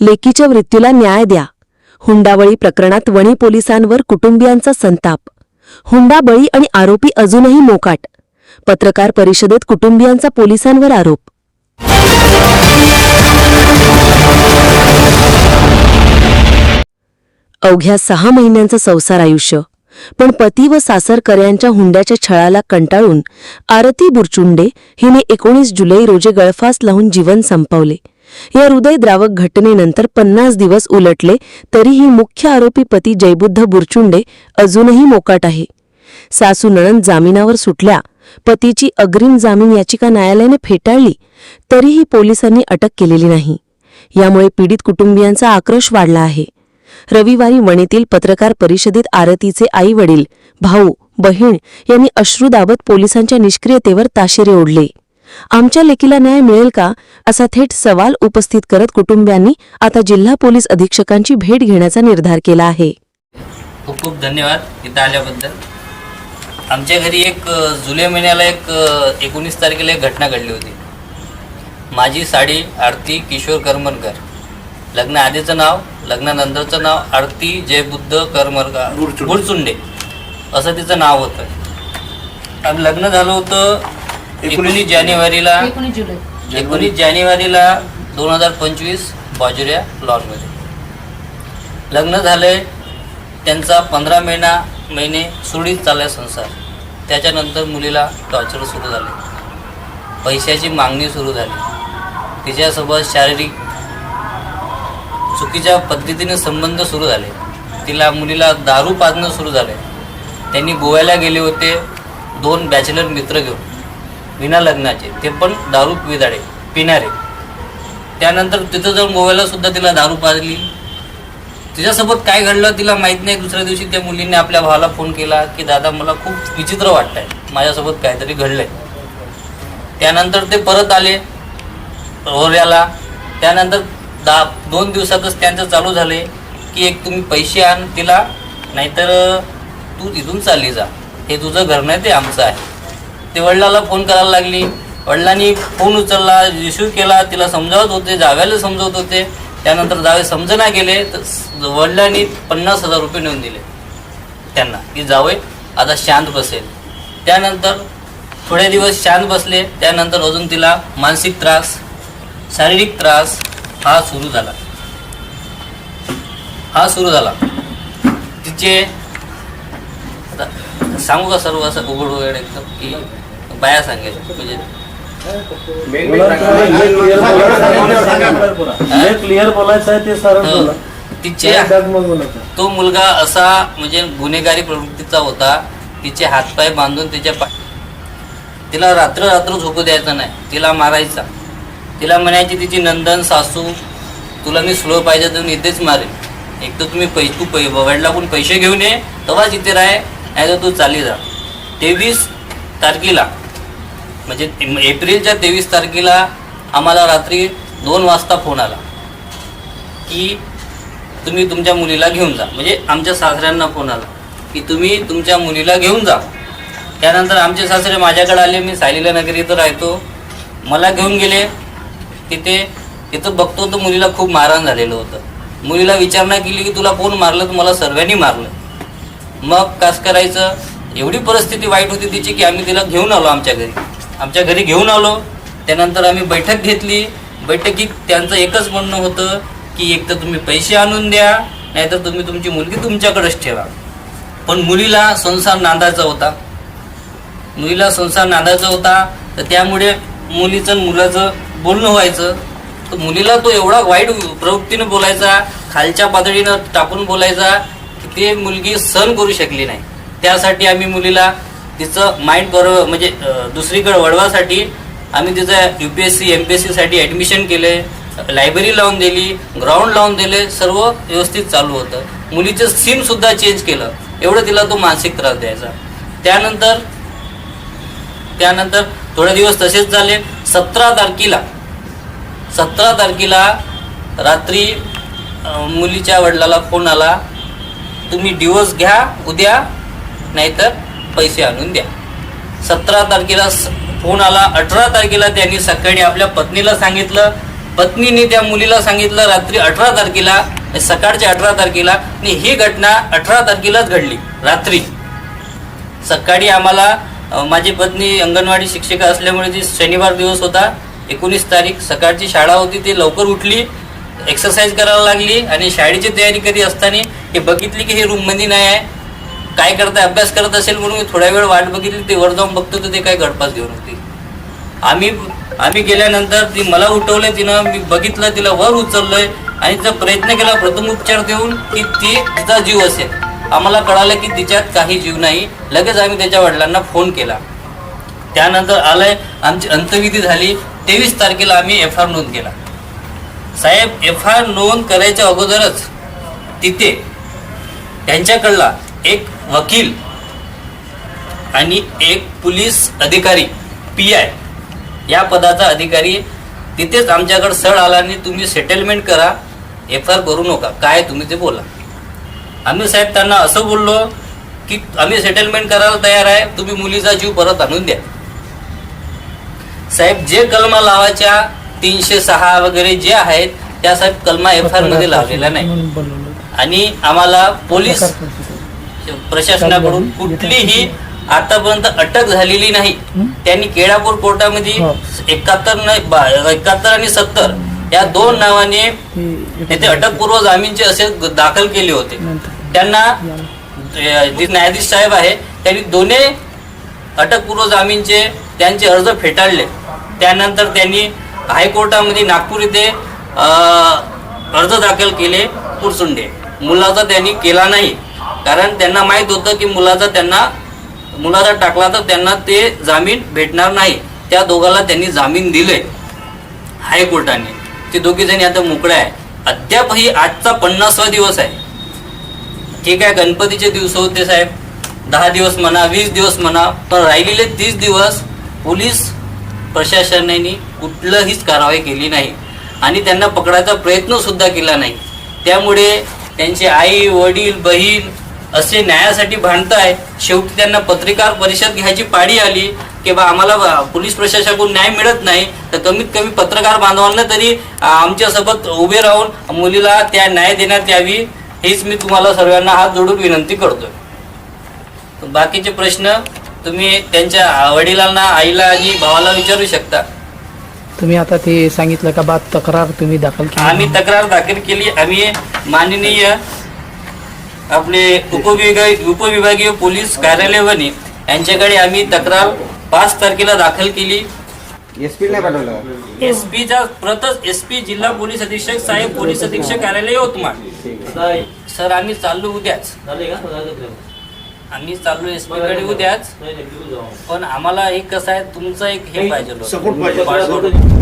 लेकीच्या मृत्यूला न्याय द्या. हुंडाबळी प्रकरणात वणी पोलिसांवर कुटुंबियांचा संताप. हुंडाबळी आणि आरोपी अजूनही मोकाट. पत्रकार परिषदेत कुटुंबियांचा पोलिसांवर आरोप. अवघ्या सहा महिन्यांचं संसार आयुष्य. पण पती व सासरकऱ्यांच्या हुंड्याच्या छळाला कंटाळून आरती बुरचुंडे हिने एकोणीस जुलै रोजी गळफास लावून जीवन संपवले. या हृदयद्रावक घटनेनंतर पन्नास दिवस उलटले तरीही मुख्य आरोपी पती जयबुद्ध बुरचुंडे अजूनही मोकाट आहे. सासू नणंद जामिनावर सुटल्या. पतीची अग्रिम जामीन याचिका न्यायालयाने फेटाळली तरीही पोलिसांनी अटक केलेली नाही. यामुळे पीडित कुटुंबियांचा आक्रोश वाढला आहे. रविवारी वणीतील पत्रकार परिषदेत आरतीचे आई वडील भाऊ बहीण यांनी अश्रू दाबत पोलिसांच्या निष्क्रियतेवर ताशेरे ओढले. आमच्या लेकीला न्याय मिळेल का? असा थेट सवाल उपस्थित करत कुटुंबियांनी आता जिल्हा पोलीस अधीक्षकांची भेट घेण्याचा निर्धार केला आहे. खूप खूप धन्यवाद इथं आल्याबद्दल. आमच्या घरी एक जुलै महिन्याला एक एकोणीस तारखेला एक घटना घडली होती. माझी साडी आरती किशोर करमरकर लग्न आधीचं नाव लग्नानंतरचं नाव आरती जयबुद्ध करमरकर गुडचुंडे असं तिचं नाव होतं. आणि लग्न झालं होतं एकोणीस जानेवारीला एकोणीस जुलै. एकोणीस जानेवारीला दोन हजार पंचवीस बाजुऱ्या लॉनमध्ये लग्न झालंय त्यांचा पंधरा महिना महिने सुरळीत चाललाय संसार. त्याच्यानंतर मुलीला टॉर्चर सुरू झाले. पैशाची मागणी सुरू झाली. तिच्यासोबत शारीरिक चुकीच्या पद्धतीने संबंध सुरू झाले. तिला मुलीला दारू पाजणं सुरू झाले. त्यांनी गोव्याला गेले होते दोन बॅचलर मित्र घेऊन. विना लग्नाचे. ते पण दारू पिदाडे पिणारे. त्यानंतर तिथं जाऊन गोव्याला सुद्धा तिला दारू पाजली. तिच्यासोबत काय घडलं तिला माहीत नाही. दुसऱ्या दिवशी त्या मुलीने आपल्या भावाला फोन केला की दादा मला खूप विचित्र वाटतंय. माझ्यासोबत काहीतरी घडलंय. त्यानंतर ते परत आले रोऱ्याला. त्यानंतर दा दोन दिवसातच त्यांचं चालू झाले की एक तुम्ही पैसे आण तिला नाहीतर तू तिथून चालली जा. हे तुझं घर नाही ते आमचं आहे. ते वडिलाला फोन करायला लागली. वडिलांनी फोन उचलला रिसिव्ह केला तिला समजावत होते जाव्याला समजवत होते. त्यानंतर जावे समजना गेले तर वडिलांनी पन्नास हजार रुपये नेऊन दिले. त्यांना की जावे आता शांत बसेल. त्यानंतर थोडे दिवस शांत बसले त्यानंतर अजून तिला मानसिक त्रास शारीरिक त्रास हा सुरू झाला. हा सुरू झाला. तिचे सांगू का सर्व असं उघड वगैरे एकदम? की बाया सांगेल म्हणजे जे क्लिअर बोलायचं आहे ते सरळ हो. बोला. तिचे डगमग तो मुलगा असा म्हणजे गुन्हेगारी प्रवृत्तीचा होता. तिचे हातपाय बांधून तिच्या पाय तिला रात्र रात्र झोपू द्यायचा नाही. तिला मारायचा. तिला म्हणायची तिची नंदन सासू तुला मी स्लो पाहिजे तर मी इथेच मारेन. एक तर तुम्ही पै तू पै वडिलाकडून पैसे घेऊन ये तेव्हाच इथे राह नाही तर तू चाली जा. तेवीस तारखेला म्हणजे एप्रिलच्या तेवीस तारखेला आम्हाला रात्री दोन वाजता फोन आला की तुम्ही तुमच्या मुलीला घेऊन जा. म्हणजे आमच्या सासऱ्यांना फोन आला की तुम्ही तुमच्या मुलीला घेऊन जा. त्यानंतर आमचे सासरे माझ्याकडे आले. मी सायलीला नगरी इथं राहतो. मला घेऊन गेले. तिथे तिथं बघतो तर मुलीला खूप मारहाण झालेलं होतं. मुलीला विचारणा केली की तुला कोण मारलं? तर मला सर्वांनी मारलं. मग कास करायचं? एवढी परिस्थिती वाईट होती तिची की आम्ही तिला घेऊन आलो आमच्या घरी. आमच्या घरी घेऊन आलो. त्यानंतर आम्ही बैठक घेतली. बैठकीत त्यांचं एकच म्हणणं होतं की एक तर तुम्ही पैसे आणून द्या नाहीतर तुम्ही तुमची मुलगी तुमच्याकडेच ठेवा. पण मुलीला संसार नांदायचा होता. मुलीला संसार नांदायचा होता तर त्यामुळे मुलीचं आणि मुलाचं बोलणं व्हायचं. तर मुलीला तो एवढा वाईट प्रवृत्तीनं बोलायचा खालच्या पातळीनं टाकून बोलायचा की ते मुलगी सहन करू शकली नाही. त्यासाठी आम्ही मुलीला तिचं माइंड बरोबर म्हणजे दुसरीकडे वळवासाठी आम्ही तिचं U P S C M P S सीसाठी ॲडमिशन केले लायब्ररी लावून दिली ग्राउंड लावून दिले सर्व व्यवस्थित चालू होतं. मुलीचं सीमसुद्धा चेंज केलं. एवढं तिला तो मानसिक त्रास द्यायचा. त्यानंतर त्यानंतर थोडे दिवस तसेच झाले. सतरा तारखेला सतरा तारखेला रात्री मुलीच्या वडिलाला फोन आला तुम्ही डिवोर्स घ्या उद्या नाहीतर पैसे आणून द्या. सतरा तारखेला फोन आला अठरा तारखेला त्यांनी सकाळी आपल्या पत्नीला सांगितलं पत्नीने त्या मुलीला सांगितलं रात्री अठरा तारखेला सकाळच्या अठरा तारखेला आणि ही घटना अठरा तारखेलाच घडली रात्री. सकाळी आम्हाला माझी पत्नी अंगणवाडी शिक्षिका असल्यामुळे ती शनिवार दिवस होता एकोणीस तारीख सकाळची शाळा होती ती लवकर उठली एक्सरसाइज करायला लागली आणि शाळेची तयारी करी असताना हे बघितली की हे रूममध्ये नाही आहे काय करताय अभ्यास करत असेल म्हणून मी थोड्या वेळ वाट बघितली ते वर जाऊन बघतो तर ते काय गडपास घेऊन होती. आम्ही आम्ही गेल्यानंतर ती मला उठवलं तिनं मी बघितलं तिला वर उचललंय आणि तिचा प्रयत्न केला प्रथम उपचार देऊन की ती तिचा जीव असेल. आम्हाला कळालं की तिच्यात काही जीव नाही. लगेच आम्ही त्याच्या वडिलांना फोन केला. त्यानंतर आलंय आमची अंतविधी झाली. तेवीस तारखेला आम्ही एफ आर नोंद केला. साहेब एफ आर नोंद करायच्या अगोदरच तिथे त्यांच्याकडला एक वकील आणि एक पोलीस अधिकारी पी आय या पदाचा अधिकारी तिथेच आमच्याकडे सळ आला आणि तुम्ही सेटलमेंट करा एफ आर करू नका. काय तुम्ही ते बोला. आम्ही साहेब त्यांना असं बोललो की आम्ही सेटलमेंट करायला तयार आहे तुम्ही मुलीचा जीव परत आणून द्या. साहेब जे कलमा लावायच्या तीनशे सहा वगैरे जे आहेत त्या साहेब कलमा एफ आरमध्ये लावलेल्या नाही. आणि आम्हाला पोलीस प्रशासनाकडून कुठलीही आतापर्यंत अटक झालेली नाही. त्यांनी केळापूर कोर्टामध्ये एकाहत्तर एकाहत्तर आणि सत्तर या दोन नावाने येथे अटकपूर्व जामीनचे असे दाखल केले होते. त्यांना जे न्यायाधीश साहेब आहे त्यांनी दोन्ही अटकपूर्व जामीनचे त्यांचे अर्ज फेटाळले. त्यानंतर त्यांनी हायकोर्टामध्ये नागपूर इथे अ, अर्ज दाखल केले पुरसुंडे. मुलाचा त्यांनी केला नाही. कारण त्यांना माहीत होतं की मुलाचा त्यांना मुलाचा टाकला तर त्यांना ते जामीन भेटणार नाही. त्या दोघाला त्यांनी जामीन दिले हायकोर्टाने. ते दोघी जणी आता मोकळे आहे अद्यापही आजचा पन्नासवा दिवस आहे. ठीक आहे गणपतीचे दिवस होते साहेब. दहा दिवस म्हणा वीस दिवस म्हणा पण राहिलेले तीस दिवस पोलीस प्रशासनाने कुठलंहीच कारवाई केली नाही. आणि त्यांना पकडायचा प्रयत्न सुद्धा केला नाही. त्यामुळे त्यांचे आई वडील बहीण असे न्यायासाठी भांडताय. शेवटी त्यांना पत्रकार परिषद घ्यायची पाळी आली की बा आम्हाला बा- पोलीस प्रशासनाकडून न्याय मिळत नाही तर कमीत कमी पत्रकार बांधवांना तरी आमच्यासोबत उभे राहून मुलीला त्या न्याय देण्यात यावी हेच मी तुम्हाला सर्वांना हात जोडून विनंती करतोय. बाकीचे प्रश्न तुम्ही त्यांच्या वडिलांना आईला आणि भावाला विचारू शकता. तुम्ही आता ते सांगितलं का बाद तक्रार तुम्ही दाखल आम्ही तक्रार दाखल केली आम्ही माननीय आपले उपविभाग उपविभागीय पोलीस कार्यालय वनी यांच्याकडे आम्ही तक्रार पाच तारखेला दाखल केली. एसपी नाही पाठवलं. प्रतच एसपी जिल्हा पोलीस अधीक्षक साहेब पोलीस अधीक्षक कार्यालय यवतमाळ. सर आम्ही चाललो उद्याच. आम्ही चाललो एसपी कडे उद्याच. पण आम्हाला एक कसं आहे तुमचं एक हे पाहिजे